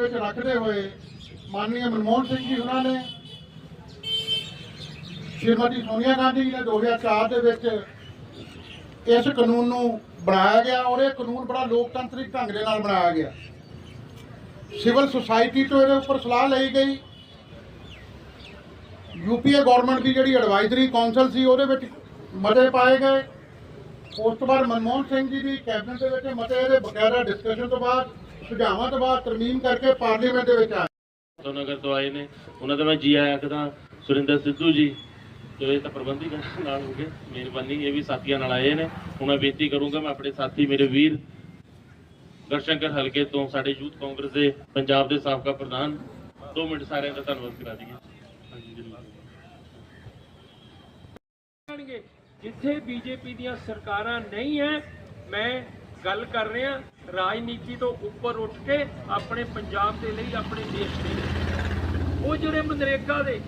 ਵਿੱਚ ਰੱਖਦੇ ਹੋਏ ਮਾਨਨੀय ਮਨਮੋਹਨ ਸਿੰਘ ਜੀ ਉਹਨਾਂ ਨੇ ਸ਼੍ਰੀਮਤੀ ਸੋਨੀਆ ਗਾਂਧੀ ਜੀ ਨੇ 2004 ਦੇ ਵਿੱਚ ਇਸ ਕਾਨੂੰਨ ਨੂੰ ਬਣਾਇਆ ਗਿਆ ਔਰ ਇਹ ਕਾਨੂੰਨ ਬੜਾ ਲੋਕਤੰਤਰਿਕ ਢੰਗ ਦੇ ਨਾਲ ਬਣਾਇਆ ਗਿਆ। ਸਿਵਲ ਸੁਸਾਇਟੀ ਤੋਂ ਇਹਦੇ ਉੱਪਰ ਸਲਾਹ ਲਈ ਗਈ। ਯੂਪੀਏ ਗਵਰਨਮੈਂਟ ਦੀ ਜਿਹੜੀ ਐਡਵਾਈਜ਼ਰੀ ਕਾਉਂਸਲ ਸੀ ਉਹਦੇ ਵਿੱਚ ਮਤੇ ਪਾਏ ਗਏ। ਉਸ ਤੋਂ ਬਾਅਦ ਮਨਮੋਹਨ ਸਿੰਘ ਜੀ ਦੀ ਕੈਬਨਿਟ ਦੇ ਵਿੱਚ ਮਤੇ ਦੇ ਬਕਾਇਦਾ ਡਿਸਕਸ਼ਨ ਤੋਂ ਬਾਅਦ ਸੁਝਾਵਾਂ ਤੋਂ ਬਾਅਦ ਤਰਮੀਮ ਕਰਕੇ ਪਾਰਲੀਮੈਂਟ ਦੇ ਵਿੱਚ ਆਇਆ ਨਗਰ ਤੋਂ ਆਏ ਨੇ। ਉਹਨਾਂ ਦਾ ਮੈਂ ਜੀ ਆਇਆ ਆਖਦਾ ਸੁਰਿੰਦਰ ਸਿੱਧੂ ਜੀ ਤੇ ਇਹ ਤਾਂ ਪ੍ਰਬੰਧੀ ਨਾਲ ਹੋ ਗਏ ਮਿਹਰਬਾਨੀ ਇਹ ਵੀ ਸਾਥੀਆਂ ਨਾਲ ਆਏ ਨੇ। ਹੁਣ ਮੈਂ ਬੇਨਤੀ ਕਰੂੰਗਾ ਮੈਂ ਆਪਣੇ ਸਾਥੀ ਮੇਰੇ ਵੀਰ ਗਰਸ਼ੰਕਰ ਹਲਕੇ ਤੋਂ ਸਾਡੇ ਯੂਥ ਕਾਂਗਰਸ ਦੇ ਪੰਜਾਬ ਦੇ ਸਾਬਕਾ ਪ੍ਰਧਾਨ 2 ਮਿੰਟ ਸਾਰਿਆਂ ਦਾ ਧੰਨਵਾਦ ਕਰਾ ਦਈਏ। ਜਿੱਥੇ ਬੀਜੇਪੀ ਦੀਆਂ ਸਰਕਾਰਾਂ ਨਹੀਂ ਹੈ ਮੈਂ ਗੱਲ ਕਰ ਰਹੇ ਰਿਹਾ ਰਾਜਨੀਤੀ ਤੋਂ ਉੱਪਰ ਉੱਠ ਕੇ ਆਪਣੇ ਪੰਜਾਬ ਦੇ ਲਈ, ਆਪਣੇ ਦੇਸ਼ ਦੇ ਲਈ। ਉਹ ਜਿਹੜੇ ਮਨਰੇਗਾ ਦੇ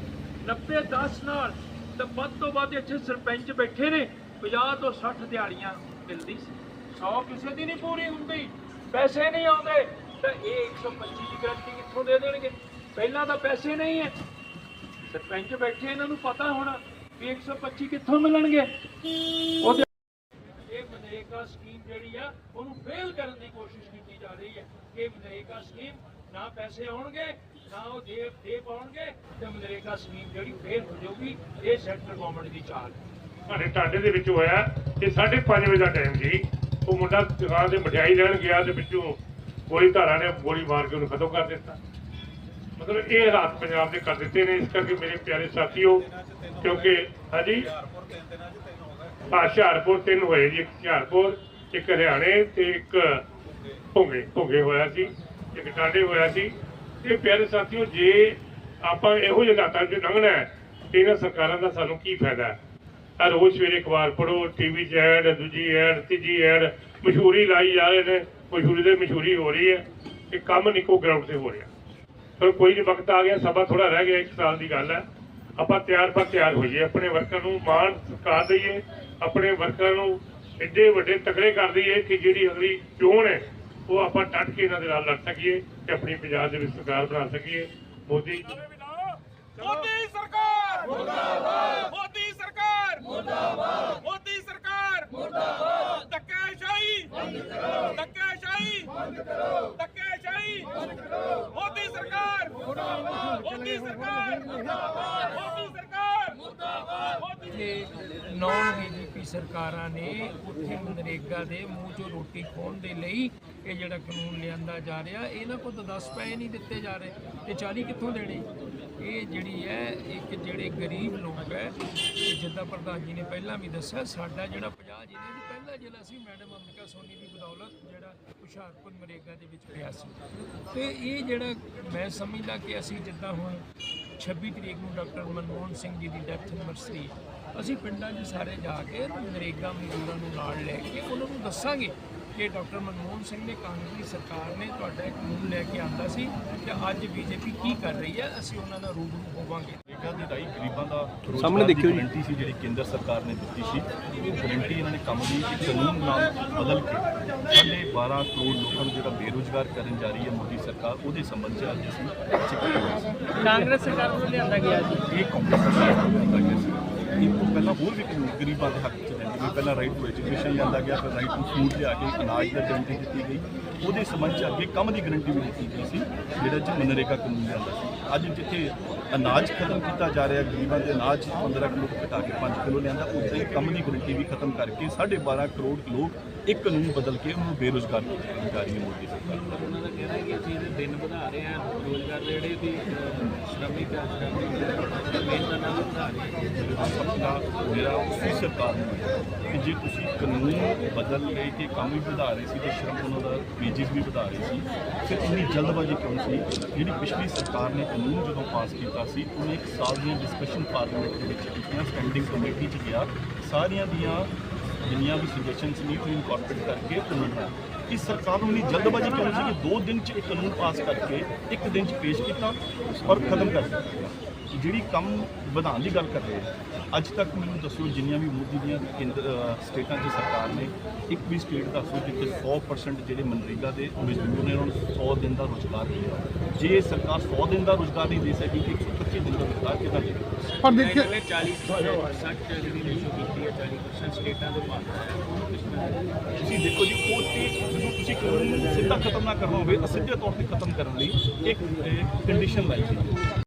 90 10 ਨਾਲ ਤਾਂ ਵੱਧ ਤੋਂ ਵੱਧ ਇੱਥੇ ਸਰਪੰਚ ਬੈਠੇ ਨੇ 50 ਤੋਂ 60 ਦਿਹਾੜੀਆਂ ਮਿਲਦੀ ਸੀ। 100 ਕਿਸੇ ਦੀ ਨਹੀਂ ਪੂਰੀ ਹੁੰਦੀ, ਪੈਸੇ ਨਹੀਂ ਆਉਂਦੇ, ਤਾਂ ਇਹ 125 ਦੀ ਗਰੰਟੀ ਕਿੱਥੋਂ ਦੇ ਦੇਣਗੇ? ਪਹਿਲਾਂ ਤਾਂ ਪੈਸੇ ਨਹੀਂ ਹੈ। ਸਰਪੰਚ ਬੈਠੇ, ਇਹਨਾਂ ਨੂੰ ਪਤਾ ਹੋਣਾ ਵੀ 125 ਕਿੱਥੋਂ ਮਿਲਣਗੇ? ਉਹਦੇ ਮਨਰੇਗਾ ਸਕੀਮ ਜਿਹੜੀ ਆ, ਉਹਨੂੰ ਫੇਲ ਕਰਨ ਦੀ ਕੋਸ਼ਿਸ਼ ਕੀਤੀ ਜਾ ਰਹੀ ਹੈ ਇਹ ਮਨਰੇਗਾ ਸਕੀਮ ਨਾ ਪੈਸੇ ਆਉਣਗੇ, ਨਾ ਉਹ ਦੇ ਦੇ ਪਾਉਣਗੇ ਤੇ ਮਨਰੇਗਾ ਸਕੀਮ ਜਿਹੜੀ ਫੇਲ ਹੋ ਜਾਊਗੀ, ਇਹ ਸੈਂਟਰ ਗਵਰਨਮੈਂਟ ਦੀ ਚਾਲ ਸਾਡੇ ਟਾਂਡੇ ਦੇ ਵਿੱਚ ਹੋਇਆ ਤੇ 5:30 ਵਜੇ ਦਾ ਟਾਈਮ ਸੀ, ਉਹ ਮੁੰਡਾ ਦੁਕਾਨ ਤੇ ਮਠਿਆਈ ਲੈਣ ਗਿਆ ਤੇ ਵਿੱਚੋਂ ਗੋਲੀ ਧਾਰਾ ਨੇ ਗੋਲੀ ਮਾਰ ਕੇ ਉਹਨੂੰ ਖਤਮ ਕਰ ਦਿੱਤਾ। ਮਤਲਬ ਇਹ ਹਾਲਾਤ ਪੰਜਾਬ ਦੇ ਕਰ ਦਿੱਤੇ ਨੇ, ਇਸ ਕਰਕੇ ਮੇਰੇ ਪਿਆਰੇ ਸਾਥੀਓ, ਕਿਉਂਕਿ ਹਾਂਜੀ ਆਹ ਹੁਸ਼ਿਆਰਪੁਰ ਤਿੰਨ ਹੋਏ ਜੀ, ਇੱਕ ਹੁਸ਼ਿਆਰਪੁਰ, ਇੱਕ ਹਰਿਆਣੇ ਤੇ ਇੱਕ ਭੁੰਗੇ ਭੁੰਗੇ ਹੋਇਆ ਸੀ, ਇੱਕ ਟਾਂਡੇ ਹੋਇਆ ਸੀ। ਇਹ ਪਿਆਰੇ ਸਾਥੀਓ, ਜੇ ਆਪਾਂ ਇਹੋ ਜਿਹੇ ਹਾਲਾਤਾਂ 'ਚ ਲੰਘਣਾ ਹੈ, ਤੇ ਇਹਨਾਂ ਸਰਕਾਰਾਂ ਦਾ ਸਾਨੂੰ ਕੀ ਫਾਇਦਾ ਹੈ? ਆ ਰੋਜ਼ ਸਵੇਰੇ ਅਖਬਾਰ ਪੜੋ ਟੀਵੀ 'ਚ ਐਡ, ਦੂਜੀ ਐਡ, ਤੀਜੀ ਐਡ, ਮਸ਼ਹੂਰੀ ਲਾਈ ਜਾ ਰਹੇ ਨੇ, ਮਸ਼ਹੂਰੀ ਦੇ ਮਸ਼ਹੂਰੀ ਹੋ ਰਹੀ ਹੈ ਇਹ ਕੰਮ ਨਿੱਕੋ ਗਰਾਊਂਡ ਤੇ ਹੋ ਰਿਹਾ। ਪਰ ਕੋਈ ਨਹੀਂ ਵਕਤ ਆ ਗਿਆ, ਸਭਾ ਥੋੜਾ ਰਹਿ ਗਿਆ, ਇੱਕ ਸਾਲ ਦੀ ਗੱਲ ਹੈ। ਆਪਾਂ ਤਿਆਰ ਪਰ ਤਿਆਰ ਹੋਈਏ, ਆਪਣੇ ਵਰਕਰ ਨੂੰ ਮਾਣ, ਸਤਿਕਾਰ ਦਈਏ ਆਪਣੇ ਵਰਕਰ ਨੂੰ ਐਡੇ ਵੱਡੇ ਤਕੜੇ ਕਰ ਦਈਏ ਕਿ ਜਿਹੜੀ ਅਗਲੀ ਚੋਣ ਹੈ ਉਹ ਆਪਾਂ ਡਟ ਕੇ ਇਹਨਾਂ ਦੇ ਨਾਲ ਲੜ ਸਕੀਏ ਤੇ ਆਪਣੀ ਪੰਜਾਬ ਦੇ ਵਿੱਚ ਸਰਕਾਰ ਬਣਾ ਸਕੀਏ। ਮੋਦੀ ਮੋਦੀ ਸਰਕਾਰ! ਮੁਰਦਾਬਾਦ ਮੋਦੀ ਸਰਕਾਰ! ਮੁਰਦਾਬਾਦ ਮੋਦੀ ਸਰਕਾਰ! ਮੁਰਦਾਬਾਦ ਧੱਕੇਸ਼ਾਹੀ! ਬੰਦ ਕਰੋ ਧੱਕੇਸ਼ਾਹੀ! ਬੰਦ ਕਰੋ ਧੱਕੇਸ਼ਾਹੀ! ਬੰਦ ਕਰੋ ਮੋਦੀ ਸਰਕਾਰ! ਮੁਰਦਾਬਾਦ ਮੋਦੀ ਸਰਕਾਰ! ਮੁਰਦਾਬਾਦ ਮੋਦੀ ਸਰਕਾਰ! ਮੁਰਦਾਬਾਦ ਮੋਦੀ ਜਿੱਥੇ ਨੌਨ ਬੀਜੇਪੀ ਸਰਕਾਰਾਂ ਨੇ ਉੱਥੇ ਮਨਰੇਗਾ ਦੇ ਮੂੰਹ 'ਚੋਂ ਰੋਟੀ ਖੋਣ ਦੇ ਲਈ ਇਹ ਜਿਹੜਾ ਕਾਨੂੰਨ ਲਿਆਂਦਾ ਜਾ ਰਿਹਾ, ਇਹਨਾਂ ਕੋਲ ਤਾਂ 10 ਪੈਸੇ ਨਹੀਂ ਦਿੱਤੇ ਜਾ ਰਹੇ। ਤੇ 40 ਕਿੱਥੋਂ ਦੇਣੇ? ਇਹ ਜਿਹੜੀ ਹੈ, ਇੱਕ ਜਿਹੜੇ ਗਰੀਬ ਲੋਕ ਹੈ, ਜਿੱਦਾਂ ਪ੍ਰਧਾਨ ਜੀ ਨੇ ਪਹਿਲਾਂ ਵੀ ਦੱਸਿਆ, ਸਾਡਾ ਜਿਹੜਾ 50 ਜ਼ਿਲ੍ਹੇ ਦੀ ਪਹਿਲਾ ਜ਼ਿਲ੍ਹਾ ਸੀ, ਮੈਡਮ ਅੰਮ੍ਰਿਕਾ ਸੋਨੀ ਦੀ ਬਦੌਲਤ, ਜਿਹੜਾ ਹੁਸ਼ਿਆਰਪੁਰ ਮਰੇਗਾ ਦੇ ਵਿੱਚ ਪਿਆ ਸੀ। ਤੇ ਇਹ ਜਿਹੜਾ ਮੈਂ ਸਮਝਦਾ ਕਿ ਅਸੀਂ ਜਿੱਦਾਂ ਹੁਣ 26 ਤਰੀਕ ਨੂੰ ਡਾਕਟਰ ਮਨਮੋਹਨ ਸਿੰਘ ਜੀ ਦੀ ਡੈਥ ਐਨਵਰਸਰੀ ਅਸੀਂ ਪਿੰਡਾਂ 'ਚ ਸਾਰੇ ਜਾ ਕੇ ਨਰੇਗਾ ਮਜ਼ਦੂਰਾਂ ਨੂੰ ਨਾਲ ਲੈ ਕੇ ਉਹਨਾਂ ਨੂੰ ਦੱਸਾਂਗੇ ਕਿ ਡਾਕਟਰ ਮਨਮੋਹਨ ਸਿੰਘ ਨੇ ਕਾਂਗਰਸੀ ਸਰਕਾਰ ਨੇ ਤੁਹਾਡਾ ਇੱਕ ਕਾਨੂੰਨ ਲੈ ਕੇ ਆਂਦਾ ਸੀ ਤੇ ਅੱਜ ਬੀਜੇਪੀ ਕੀ ਕਰ ਰਹੀ ਹੈ ਅਸੀਂ ਉਹਨਾਂ ਨਾਲ ਰੂਬਰੂ ਹੋਵਾਂਗੇ। ਨਰੇਗਾ ਦੀ ਰਾਈ ਗਰੀਬਾਂ ਦਾ ਸਾਹਮਣੇ ਦੇਖਿਓ ਜੀ। ਗਰੰਟੀ ਸੀ ਜਿਹੜੀ ਕੇਂਦਰ ਸਰਕਾਰ ਨੇ ਦਿੱਤੀ ਸੀ। ਉਹ ਗਰੰਟੀ ਇਹਨਾਂ ਨੇ ਕੰਮ ਦੀ ਇੱਕ ਕਾਨੂੰਨ ਨਾਲ ਬਦਲ ਕੇ ਸਾਢੇ 12 ਕਰੋੜ ਲੋਕਾਂ ਨੂੰ ਜਿਹੜਾ ਬੇਰੁਜ਼ਗਾਰ ਕਰਨ ਜਾ ਰਹੀ ਹੈ ਮੋਦੀ ਸਰਕਾਰ ਉਹਦੇ ਸੰਬੰਧ 'ਚ ਅੱਜ ਅਸੀਂ ਕਾਂਗਰਸ ਸਰਕਾਰ ਵੱਲੋਂ ਲਿਆਂਦਾ ਗਿਆ ਸੀ ਇਹ ਕਾਂਗਰਸ ਸਰਕਾਰ ਦਾ ਲਿਆਂਦਾ ਗਿਆ ਸੀ। ਇਹ ਤੋਂ ਪਹਿਲਾਂ ਹੋਰ ਵੀ ਕਾਨੂੰਨ ਗਰੀਬਾਂ ਦੇ ਹੱਕ 'ਚ ਨੇ। ਜਿਵੇਂ ਪਹਿਲਾਂ ਰਾਈਟ ਟੂ ਐਜੂਕੇਸ਼ਨ ਲਿਆਂਦਾ ਗਿਆ, ਫਿਰ ਰਾਈਟ ਟੂ ਫੂਡ ਲਿਆ ਕੇ ਅਨਾਜ ਦੀ ਗਰੰਟੀ ਦਿੱਤੀ ਗਈ। ਉਹਦੇ ਸੰਬੰਧ 'ਚ ਅੱਗੇ ਕੰਮ ਦੀ ਗਰੰਟੀ ਵੀ ਦਿੱਤੀ ਗਈ ਸੀ, ਜਿਹੜਾ ਚ ਮਨਰੇਗਾ ਕਾਨੂੰਨ ਲਿਆਂਦਾ ਸੀ। ਅੱਜ ਜਿੱਥੇ ਅਨਾਜ ਖਤਮ ਕੀਤਾ ਜਾ ਰਿਹਾ, ਗਰੀਬਾਂ ਦੇ ਅਨਾਜ 15 ਕਿਲੋ ਤੋਂ ਘਟਾ ਕੇ 5 ਕਿਲੋ ਲਿਆਂਦਾ, ਉੱਥੇ ਕੰਮ ਦੀ ਗਰੰਟੀ ਵੀ ਖਤਮ ਕਰਕੇ 12.5 ਕਰੋੜ ਲੋਕ ਇੱਕ ਕਾਨੂੰਨ ਬਦਲ ਕੇ ਉਹਨੂੰ ਬੇਰੁਜ਼ਗਾਰ ਕਰ ਰਹੀ ਹੈ ਮੋਦੀ ਸਰਕਾਰ ਉਹਨਾਂ ਦਾ ਕਹਿਣਾ ਹੈ ਕਿ ਅਸੀਂ ਦਿਨ ਵਧਾ ਰਹੇ ਹਾਂ, ਰੋਜ਼ਗਾਰ ਜਿਹੜੇ ਵੀ ਸ਼ਰਮਿਕ ਸ਼ਰਮਿਕ ਮਿਹਨਤ ਨਾਲ ਵਧਾ ਰਹੇ ਹਾਂ ਸਪਨਾ ਮੇਰਾ ਉਸੇ ਸਰਕਾਰ ਨੂੰ ਹੈ ਕਿ ਜੇ ਤੁਸੀਂ ਕਾਨੂੰਨ ਬਦਲ ਕੇ ਕਿ ਕੰਮ ਵੀ ਵਧਾ ਰਹੇ ਸੀ ਤੇ ਸ਼ਰਮ ਉਹਨਾਂ ਦਾ ਵੇਜਿਸ ਵੀ ਵਧਾ ਰਹੇ ਸੀ ਫਿਰ ਇੰਨੀ ਜਲਦਬਾਜ਼ੀ ਕਿਉਂ ਸੀ ਜਿਹੜੀ ਪਿਛਲੀ ਸਰਕਾਰ ਨੇ ਕਾਨੂੰਨ ਜਦੋਂ ਪਾਸ ਕੀਤਾ ਸੀ ਉਹਨੇ ਇੱਕ ਸਾਲ ਦੀਆਂ ਡਿਸਕਸ਼ਨ ਪਾਰਲੀਮੈਂਟ ਦੇ ਵਿੱਚ ਕੀਤੀਆਂ ਸਟੈਂਡਿੰਗ ਕਮੇਟੀ 'ਚ ਗਿਆ ਸਾਰੀਆਂ ਦੀਆਂ ਜਿੰਨੀਆਂ ਵੀ ਸੁਜੈਸ਼ਨਸ ਨੇ ਉਹ ਇਨਕੋਰਪੋਰੇਟ ਕਰਕੇ ਕਾਨੂੰਨ ਹੈ ਕਿ ਸਰਕਾਰ ਨੂੰ ਇੰਨੀ ਜਲਦਬਾਜ਼ੀ ਕਿਉਂ ਸੀ ਕਿ 2 ਦਿਨ 'ਚ ਇੱਕ ਕਾਨੂੰਨ ਪਾਸ ਕਰਕੇ ਇੱਕ ਦਿਨ 'ਚ ਪੇਸ਼ ਕੀਤਾ ਔਰ ਖਤਮ ਕਰ ਦਿੱਤਾ ਜਿਹੜੀ ਕੰਮ ਵਧਾਉਣ ਦੀ ਗੱਲ ਕਰ ਰਹੇ ਹਾਂ ਅੱਜ ਤੱਕ ਮੈਨੂੰ ਦੱਸੋ ਜਿੰਨੀਆਂ ਵੀ ਮੋਦੀ ਦੀਆਂ ਕੇਂਦਰ ਸਟੇਟਾਂ 'ਚ ਸਰਕਾਰ ਨੇ ਇੱਕ ਵੀ ਸਟੇਟ ਦੱਸੋ ਜਿੱਥੇ 100% ਜਿਹੜੇ ਮਨਰੇਗਾ ਦੇ ਮਜ਼ਦੂਰ ਨੇ ਉਹਨਾਂ ਨੂੰ 100 ਦਿਨ ਦਾ ਰੋਜ਼ਗਾਰ ਮਿਲਿਆ। ਜੇ ਸਰਕਾਰ 100 ਦਿਨ ਦਾ ਰੋਜ਼ਗਾਰ ਨਹੀਂ ਦੇ ਸਕੀ ਤੇ 125 ਦਿਨ ਦਾ ਰੋਜ਼ਗਾਰ ਕਿੱਦਾਂ ਦੇਵੇਗੀ ਪਰ ਦੇਖਿए 40% ਜਿਹੜੀ ਰੇਸ਼ੋ ਕੀਤੀ ਹੈ 40% ਸਟੇਟਾਂ ਦੇ ਪਾਸ ਤੁਸੀਂ ਦੇਖੋ ਜੀ ਉਹ ਤੇ ਜਦੋਂ ਤੁਸੀਂ ਕਾਨੂੰਨ ਸਿੱਧਾ ਖਤਮ ਨਾ ਕਰਨਾ ਹੋਵੇ ਤਾਂ ਸਿੱਧੇ ਤੌਰ ਤੇ ਖਤਮ ਕਰਨ ਲਈ ਇੱਕ ਕੰਡੀਸ਼ਨ ਲਾਈ ਗਈ। ਹੈ